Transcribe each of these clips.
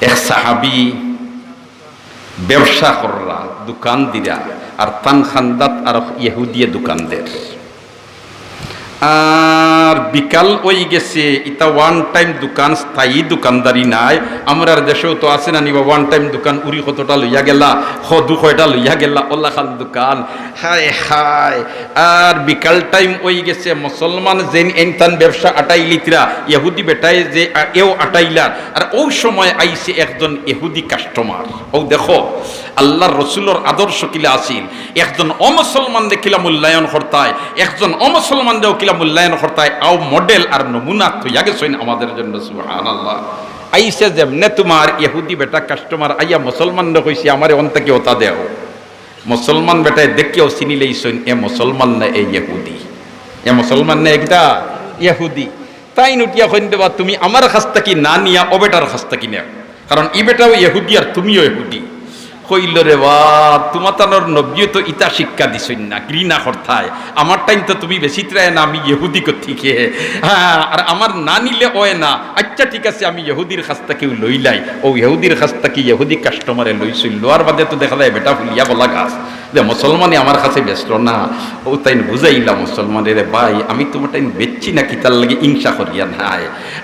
এক সাহাবি ব্যবসা কররা দোকান দিরা আর তান খান্দাত আর ইহুদিয়ে দোকানদের আর বিকাল ওই গেছে, ইতা ওয়ান টাইম দোকান, স্থায়ী দোকানদারি নাই। আমরার দেশেও তো আছে না নিবা ওয়ান টাইম দোকান উড়ি কতটা লইয়া গেলা, হ দু কয়টা লইয়া গেলা, ওল্লা খান দোকান। হায় হায়, আর বিকাল টাইম ওই গেছে, মুসলমান যেন এনতান ব্যবসা আটাইলিতরা ইহুদি বেটায় যে এও আটাইলার আর ওই সময় আইছে একজন ইহুদি কাস্টমার ও দেখো, আল্লাহর রসুলোর আদর্শ কিলা আসিল একজন অমুসলমান দেখিলা মূল্যায়ন করতায়, একজন অমুসলমান দেও কিলা মূল্যায়ন করতায় আও মডেল আর নমুনা তো গেছেন আমাদের জন্য, সুবহানাল্লাহ। আইসে যেমনে তোমার ইহুদি বেটা কাস্টমার আইয়া মুসলমান কইছি, আমারে অন্তকে ওতা দেও। মুসলমান বেটায় দেখেও চিনিলেই সইন এ মুসলমান না এ ইহুদি। এ মুসলমান না একটা ইহুদি। তাই নুটিয়া কইন, দেবা, তুমি আমার কাছ থেকে না নিয়া, ও বেটার কাছ থেকে নেও। কারণ ই বেটাও ইহুদি আর তুমিও ইহুদি। কইল রে বা তোমার তানোর নব্য তো ইতা শিক্ষা দিছই না, ঘৃণা করতায়। আমার টাইম তো তুমি বেশি ত্রায় না, আমি ইহুদি থেকে হ্যাঁ আর আমার না নিলে ওয় না। আচ্ছা ঠিক আছে, আমি ইহুদির কাছ থেকে লইলাই ও ইহুদির কাছ থেকে ইহুদি কাস্টমারে লইছিল? লোয়ার বাদে তো দেখা যায়, বেটা ফুলিয়া বলা গাছ। যে মুসলমানে আমার কাছে ব্যস্ত না। ও তাই বুঝাইলাম মুসলমানের ভাই, আমি তোমার টাইম বেচছি না কি তার লাগে ইংসা করিয়া নাই।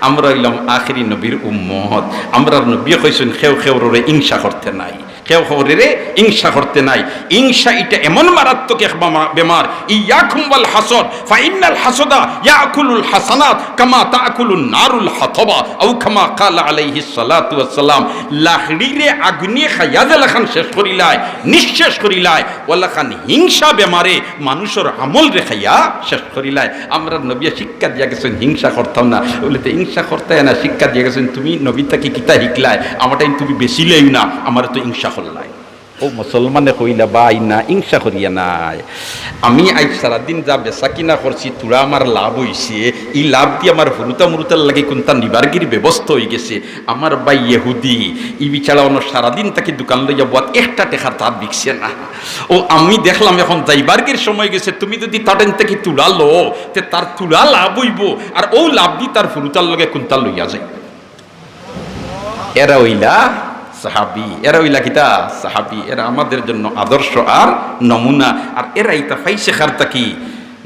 আমরা হইলাম আখেরি নবীর উম্মত। আমরা নবী কইছেন, খেউ খেউ রে ইংসা করতে নাই। কেউ খবরেরে ইংসা করতে নাই। ইংসা এটা এমন মারাত্মক এক বামা- বেমার। ইয়াকুম ওয়াল হাসদ ফাইনাল হাসদা ইয়াকুলুল হাসানাত কামা তাকুলুন নারুল হাতবা, আও কামা কালা আলাইহি সালাতু ওয়াসসালাম। লাহড়িরে আগুনে খাইয়া দেলাখান শেষ করিলাই নিঃশেষ করিলাই ওয়ালাখান হিংসা বেমারে মানুষের আমল রে খাইয়া শেষ করিলাই আমরা নবী শিক্ষা দিয়া গেছেন, হিংসা করতাম না। বলে তো হিংসা করতে না, শিক্ষা দিয়া গেছেন, তুমি নবী তাকে কিতা শিখলাই আমারটাই তুমি বেশি লেই না আমার তো হিংসা করলাই ও মুসলমানে কইলা বাই না, হিংসা করিয়া নাই। আমি আজ সারাদিন যা বেচা কিনা করছি, তোরা আমার লাভ হইছে। এই লাভ দিয়ে আমার হুরুতা মুরুতার লাগে কোনটা নিবার্গির ব্যবস্থা হয়ে গেছে। আমার বাই ইহুদি ই বিচারা অন্য সারাদিন তাকে দোকান লইয়া বাদ একটা টেকা তার বিকছে না। ও, আমি দেখলাম এখন যাইবার্গের সময় গেছে, তুমি যদি তাটেন থেকে তুলা লো, তে তার তুলা লাভ হইব, আর ও লাভ দি তার হুরুতার লগে কোনটা লইয়া যাইব এরা ওইলা সাহাবি, এরা ওইলা কিতা সাহাবি, এরা আমাদের জন্য আদর্শ আর নমুনা। আর এরা ইতা ফাইসে খারতা কি?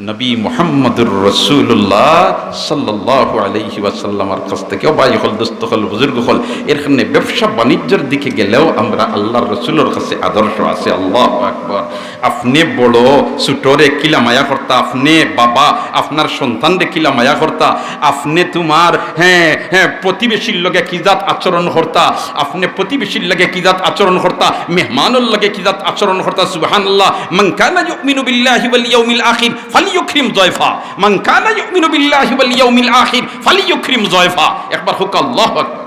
নবী মোহাম্মদুর রসুল্লাহ সাল্লাহ আলহি ওয়াসাল্লামার কাছ থেকে বাই হল, দোস্ত, হল, বুজুর্গ, হল এখানে ব্যবসা বাণিজ্যের দিকে গেলেও আমরা আল্লাহর রসুলের কাছে আদর্শ আছে। আল্লাহ আকবর। আপনি বড়, ছোটরে কিলা মায়া কর্তা, আপনি বাবা, আপনার সন্তানরে কিলা মায়া কর্তা, আপনি তোমার হ্যাঁ হ্যাঁ প্রতিবেশীর লগে কিজাত আচরণ কর্তা, আপনি প্রতিবেশীর লগে কিজাত আচরণ কর্তা, মেহমানের লগে কিজাত আচরণ কর্তা, সুবহানাল্লাহ, মান কানা ইউমিনু বিল্লাহি ওয়াল ইয়াউমিল আখির ফালিয়ুকরিম জয়ফা মান কানা ইউমিনু বিল্লাহি ওয়াল ইয়াউমিল আখির ফালিয়ুকরিম জয়ফা একবার হুক আল্লাহু আকবার